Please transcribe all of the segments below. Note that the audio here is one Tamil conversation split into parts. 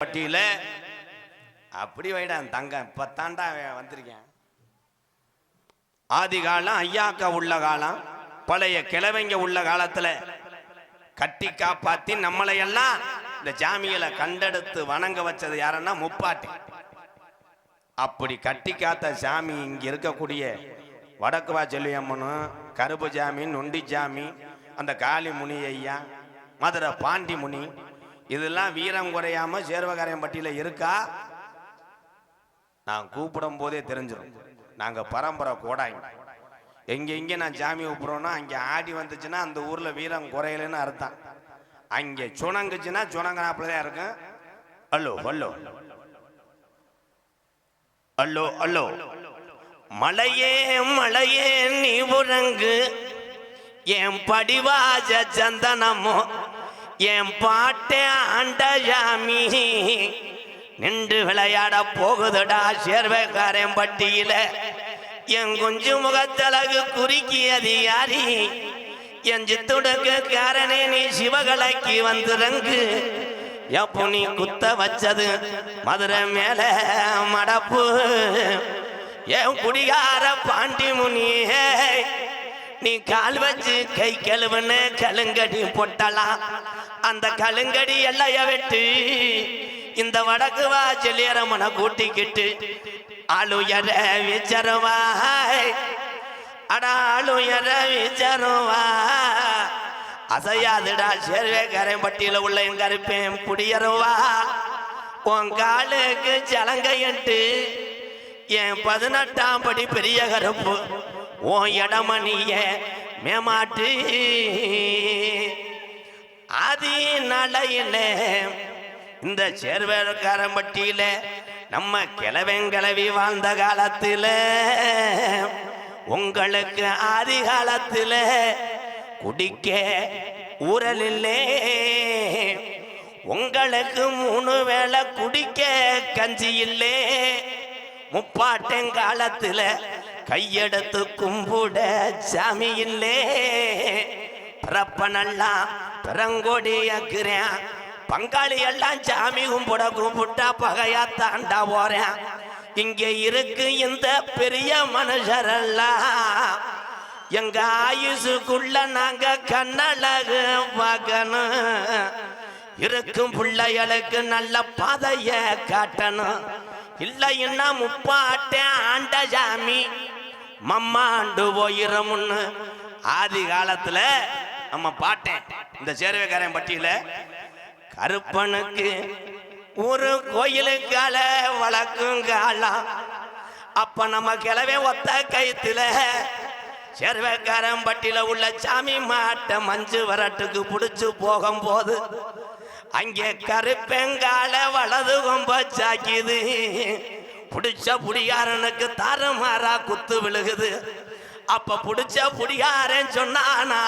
பட்டியல. அப்படி வைடா தங்க இப்பத்தாண்டா வந்திருக்கேன். ஆதி காலம் ஐயாக்கா உள்ள காலம் பழைய கிழவைங்க உள்ள காலத்துல கட்டி காப்பாத்தி நம்மளை எல்லாம் இந்த ஜாமிகளை கண்டெடுத்து வணங்க வச்சது யாருன்னா முப்பாட்டி. அப்படி கட்டி காத்த சாமி இங்க இருக்கக்கூடிய வடக்கு வா கருப்பு ஜாமி நொண்டி ஜாமி அந்த காளி முனி ஐயா மதுரை பாண்டி முனி இதெல்லாம் வீரம் குறையாம சேர்வகாரியம்பட்டியில இருக்கா? நான் கூப்பிடும் போதே தெரிஞ்சிடும் நாங்க பரம்பரை கோடாங்க எங்க எங்க நான் ஜாமி கூப்பிடுறோன்னா அங்க ஆடி வந்துச்சுன்னா அந்த ஊர்ல வீரம் குறையலன்னு அர்த்தம். அங்க சுணங்குச்சுன்னா சுணங்கனாப்புலதான் இருக்கும். Hello hello. அல்லோ அல்லோ மலையே மலையே நீ உறங்கு. என் படிவாஜ சந்தனமோ என் பாட்டே ஆண்டஜாமி நின்று விளையாட போகுதுடா சேர்வைக்காரன் பட்டியில. என் குஞ்சு முகத்தழகு குறுக்கியது யாரி? என் சித்துடுக்கு காரனே நீ சிவகலைக்கு வந்துறங்கு. எப்போ நீ குத்த வச்சது மதுரை மேல மடப்பு. என் குடிகார பாண்டி முனியே நீ கால் வச்சு கை கழுவுன்னு கலுங்கடி பொட்டலாம். அந்த கலுங்கடி எல்லைய வெட்டு இந்த வடக்கு வா செல்லியரமனை கூட்டிக்கிட்டு ஆளுயர விச்சருவாய் அடா ஆளுயர விச்சருவா அசையாதுடா சேர்வே கரைப்பட்டியில உள்ள என் கருப்பேன் புடியருவா உன் காலுக்கு சலங்கையட்டு என் பதினெட்டாம் படி பெரிய கருப்பு. உன் இடமணிய மேமாட்டு. ஆதி நடையில இந்த சேர்வேக்காரம்பட்டியில நம்ம கிழவெங்கிழவி வாழ்ந்த காலத்துல உங்களுக்கு ஆதி காலத்துல குடிக்க ஊரலில்லே. உங்களுக்கு மூணு வேளை குடிக்க கஞ்சி இல்லே முப்பாட்டங்காலத்தில் கையெடுத்து கும்பிட சாமி இல்லே பிறப்பனெல்லாம் பிறங்கொடியாக்குறேன் பங்காளி எல்லாம் சாமி கும்பிட கும்பிட்டா பகையா தாண்டா போறேன். இங்க இருக்கு இந்த பெரிய மனுஷரெல்லாம். எங்க ஆயுசுக்குள்ள நாங்க கண்ணழகு பார்க்கணும். இருக்கும் பிள்ளைகளுக்கு நல்ல பாதைய காட்டணும். இல்லைன்னா முப்பாட்டேன் ஆண்ட சாமி மம்மாண்டு போயிரமுன்னு ஆதி காலத்துல நம்ம பாட்டேன் இந்த சேர்வைக்காரன் பட்டியல கருப்பனுக்கு ஒரு கோயிலுக்கால வழக்கும் காலம் அப்ப நம்ம கிளவே ஒத்த கைத்துல சேர்வக்காரம்பட்டியில உள்ள சாமி மாட்டை மஞ்சு வரட்டுக்கு பிடிச்சு போகும்போது அங்கே கருப்பெங்கால வலது கொம்ப சாக்கிது. பிடிச்ச புடியாரனுக்கு தாறுமாறா குத்து விழுகுது. அப்ப பிடிச்ச புடியாரன் சொன்னானா?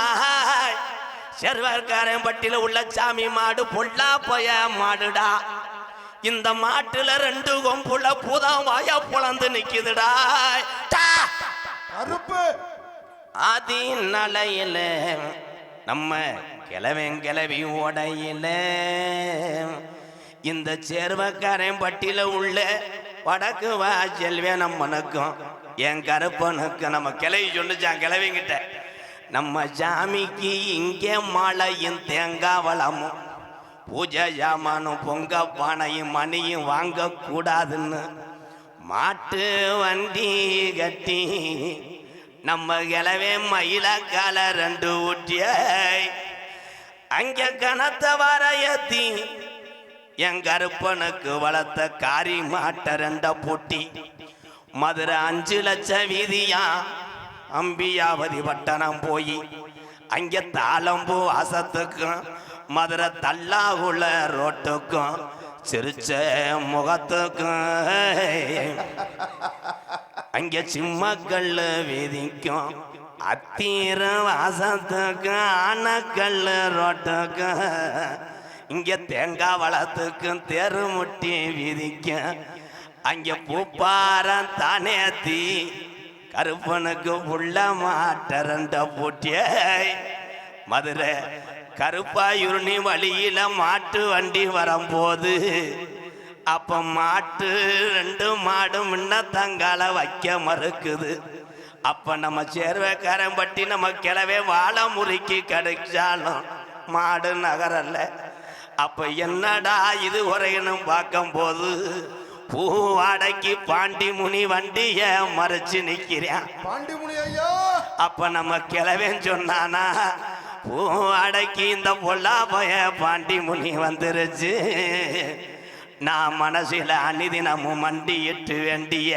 சேர்வர்காரன் பட்டியில உள்ள சாமி மாடு பொல்லா போய மாடுடா. இந்த மாட்டுல ரெண்டு கொம்புல புதம் வாய புலந்து நிக்குதுடா! கருப்பு! ஆதி நலையில நம்ம கிழவன் கிளவி உடையில. இந்த சேர்வக்காரன் பட்டியில உள்ள வடக்கு வா செல்வேன் நம்மனுக்கும் என் கருப்பனுக்கு நம்ம கிளவி சொல்லிச்சான் கிளவிங்கிட்ட. நம்ம சாமிக்கு இங்கே மாலையும் தேங்காய் வளமும் பூஜை ஜாமானும் பொங்க பானையும் மணியும் வாங்கக்கூடாதுன்னு மாட்டு வண்டி கட்டி நம்ம கிளவே மயிலக்கால ரெண்டு ஊட்டிய அங்க கனத்த வரையத்தி. என் கருப்பனுக்கு வளர்த்த காரி மாட்ட ரெண்ட பூட்டி மதுரை அஞ்சு லட்சம் வீதியா? அம்பியாவதி பட்டணம் போய் அங்கே தாளம்பூ வாசத்துக்கும் மதுரை தள்ளாகுள்ள ரோட்டுக்கும் சிரிச்ச முகத்துக்கும். அங்கே சிம்மக்கல் வீதிக்கும் அத்தீர வாசத்துக்கும் ஆனக்கல் ரோட்டுக்கும். இங்கே தேங்காய் வளத்துக்கும் தெருமுட்டி வீதிக்கும் அங்கே பூப்பாரம் தானேத்தி கருப்பனுக்கு உள்ள மாட்டரண்ட பூட்டிய. மதுரை கருப்பாயுருணி வழியில மாட்டு வண்டி வரும்போது அப்ப மாட்டு ரெண்டு மாடும் முன்ன தங்கால வைக்க மறுக்குது. அப்ப நம்ம சேர்வைக்காரன் பட்டி நம்ம கிளவே வாழை முறுக்கி கிடைச்சாலும் மாடு நகரல்ல. அப்ப என்னடா இது உரையணும் பார்க்கும் போது பூ அடக்கி பாண்டி முனி வண்டிய மறைச்சு நிக்கிறேன். பாண்டிமுனி ஐயா. அப்ப நம்ம கிளவேன் சொன்னானா பூ அடக்கி இந்த பொல்லா போய பாண்டி முனி வந்துருச்சு. நான் மனசில அனிதினமும் மண்டி இட்டு வேண்டிய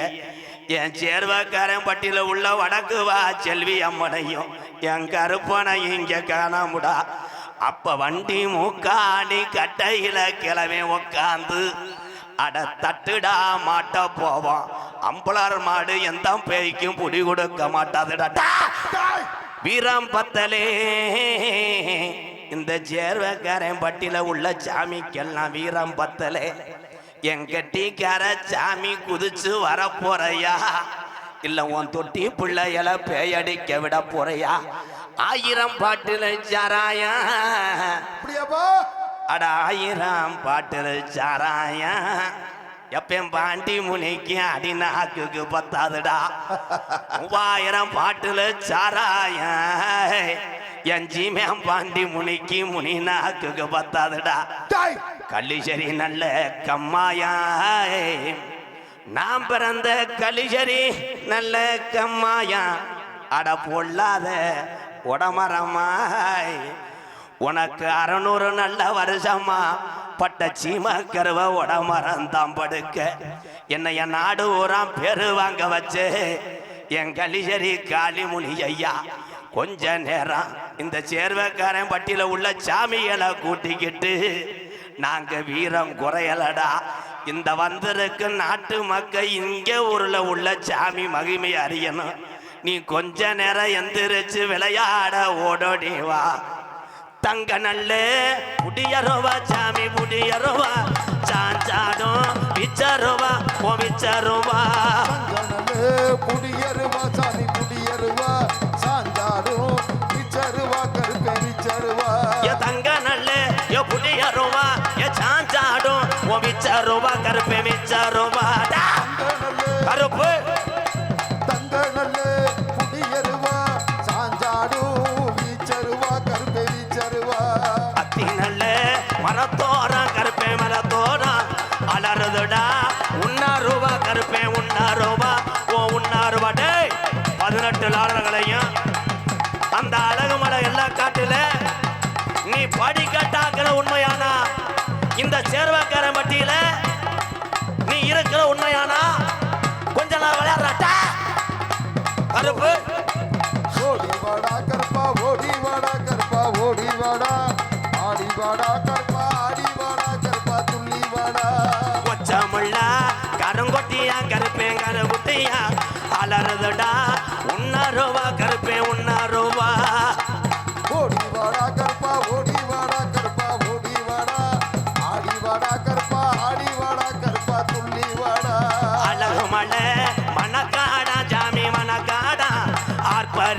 என் சேர்வக்காரன் பட்டியல உள்ள வடக்கு வா செல்வி அம்மனையும் என் கருப்பனையும் இங்க காணாமுடா. அப்ப வண்டி மூக்காடி கட்டையில கிளவே உக்காந்து அட தட்டுடா மாட்ட போவோம் அம்பளார் மாடு எந்த பேய்க்கும் புடி கொடுக்க மாட்டாதுடா. வீரம் பத்தலே. இந்த சேர்வக்காரன் பட்டில உள்ள சாமிக்கெல்லாம் வீரம் பத்தலே. என் கட்டிக்கார சாமி குதிச்சு வர போறையா? இல்ல உன் தொட்டி பிள்ளையில பேயடிக்க விட போறையா? ஆயிரம் பாட்டுல சாராயா அட ஆயிரம் பாட்டுல சாராயா. எப்பயும் பாண்டி முனிக்கு அடி நாக்குக்கு பத்தாதுடா. மூவாயிரம் பாட்டுல சாராயா. என் ஜீமேம் பாண்டி முனிக்கு முனி நாக்குக்கு பத்தாதுடா. கள்ளிசரி நல்ல கம்மாயா. நாம் பிறந்த கலிசரி நல்ல கம்மாயா. அட பொல்லாத உடமரமாய். உனக்கு அறநூறு நல்ல வருஷமா? பட்ட சீம கருவ உடமரம் தான் படுக்க. என்னை என் நாடு ஊராம் பெரு வாங்க வச்சு என் கலிசரி காளிமுனி ஐயா கொஞ்ச நேரம் இந்த சேர்வக்காரன் பட்டியல உள்ள சாமிகளை கூட்டிக்கிட்டு நாங்க வீரம் குறையலடா. இந்த வந்திருக்கு நாட்டு மக்கள் இங்க ஊர்ல உள்ள சாமி மகிமை அறியணும். நீ கொஞ்ச நேரம் எந்திரிச்சு விளையாட ஓடோடி வா. தங்க நல்ல புடியருவா சாமி புடியருவா சாஞ்சாடும் விச்சருவா ஓ விச்சருவா சங்கனலே கருப்பே உன்னாருவா ஓ உன்னாருவா. டேய் பதினெட்டு லாடர்களையும் அந்த அழகு மலை எல்லா காட்டில நீ படிக்கட்டாக்கிற உண்மையானா? இந்த சேர்வக்கார மட்டியில நீ இருக்கிற உண்மையானா? கொஞ்ச நாள் விளையாடுறாட்டா கருப்பு. ஓடி வாடா கருப்பா ஓடி வாடா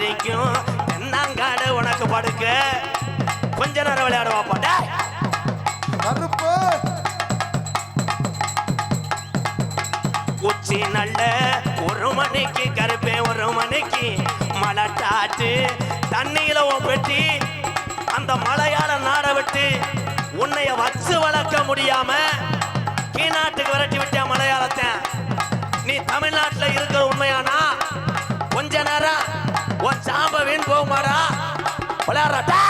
ஆர்ப்பரிக்கும் தென்னாங்காடு உனக்கு படுக்க. கொஞ்ச நேரம் விளையாடுவா போட்டா கருப்பு உச்சி நல்ல ஒரு மணிக்கு கருப்பே ஒரு மணிக்கு மழை காற்று தண்ணியில பெட்டி அந்த மலையாள நாட விட்டு உன்னைய வச்சு வளர்க்க முடியாம கீழ்நாட்டுக்கு விரட்டி விட்ட மலையாளத்தை. நீ தமிழ்நாட்டுல இருக்கிற உண்மையானா? கொஞ்ச நேரம் உன் சாம்ப வீண் போகுமாடா விளையாடுறா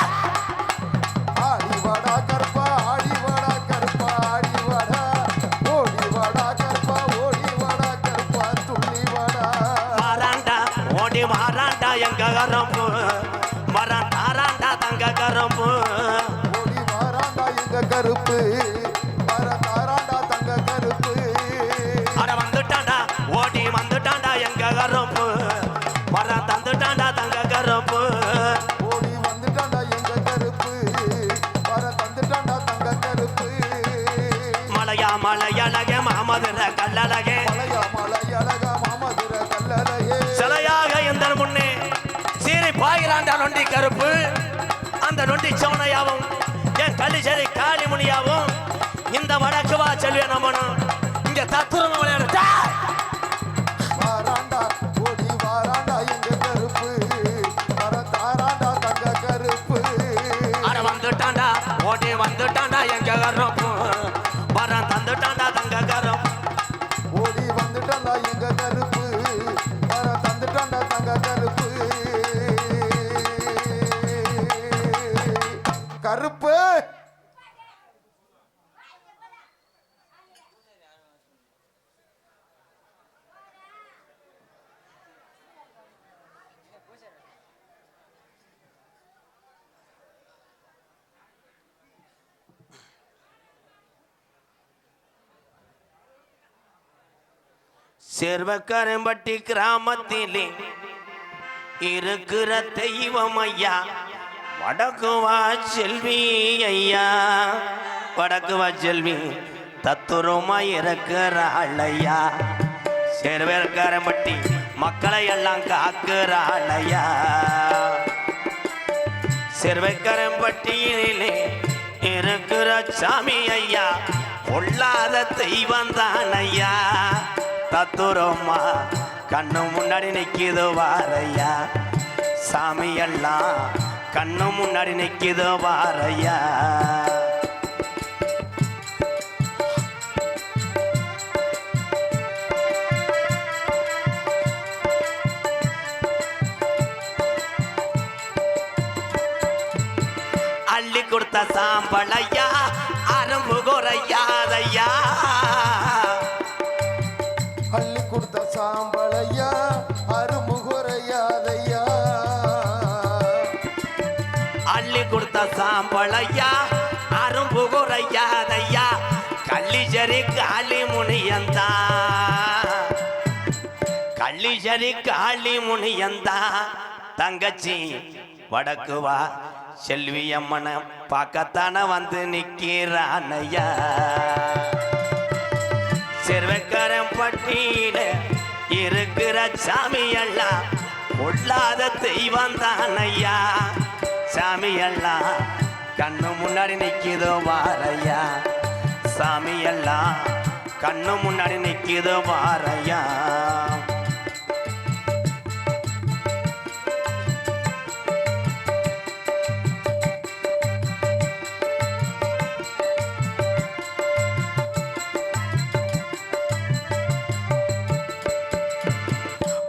கருப்பு அந்த நொண்டி சோனையாவும் என் கள்ளிச்சேரி காளிமுனியாவும் இந்த வடக்கு வா செல்விய நம்ம இங்க விளையாடு கருப்பு. சேர்வக்கரம்பட்டி கிராமத்திலே இருக்கிற தெய்வம் ஐயா. வடக்குவா செல்வி ஐயா. வடக்குவா செல்வி தத்துரமா இருக்கிறாள் ஐயா சேர்வக்கரம்பட்டி மக்களை எல்லாம் காக்கிறாள் ஐயா சிறுவைக்கரம்பட்டியிலே இருக்கிற சாமி ஐயா பொல்லாத தெய்வம் தான் ஐயா தத்துரமா கண்ணு முன்னாடி நிற்கிது வாரையா. சாமி எல்லாம் கண்ணு முன்னாடி நிக்கிது வாரையா. அள்ளி கொடுத்த சாம்பழையா அரும்பு குறையாதையா கொடுத்த சாம்பளையா அரும்பு குறையாதையா கள்ளிச்சரி காளி முனியந்தா கள்ளிச்சரி காளி முனியந்தா தங்கச்சி வடக்கு வா செல்வி அம்மனை பார்க்கத்தானே வந்து நிக்கிறானையா. சிறுவக்கரம் பட்டியில இருக்கிற சாமி எல்லாம் பொல்லாத தெய்வம் தானையா. சாமி எல்லாம் கண்ணு முன்னாடி நிற்கிதோ வாரையா? சாமி எல்லாம் கண்ணு முன்னாடி நிற்கிதோ வாரையா?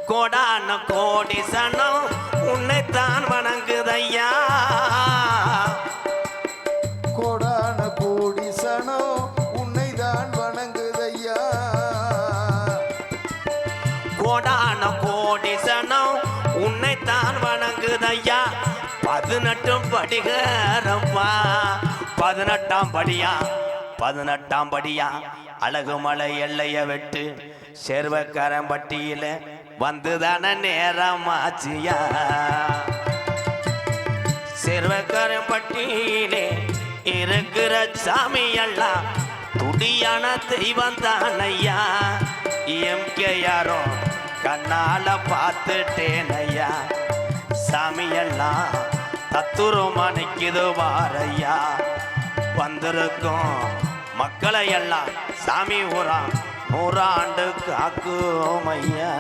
கோடான கோடி சனம் கோடான கோடிசனம் உன்னைத்தான் வணங்குதையா? பதினெட்டும் படிகரம்மா. பதினெட்டாம் படியா? பதினெட்டாம் படியா? அழகுமலை எல்லைய வெட்டு சேர்வக்கரம்பட்டியில வந்துதான நேரமாச்சியா? சிறுவக்கரம்பட்டியிலே இருக்கிற சாமி எல்லாம் துடியான தெய்வம் தானையா எம்கே யாரோ கண்ணால பார்த்துட்டேன் ஐயா சாமி எல்லாம் தத்துரமா நிற்கிது வாரையா. வந்திருக்கும் மக்களை எல்லாம் சாமி ஊரா நூறாண்டு காக்கும் ஐயா.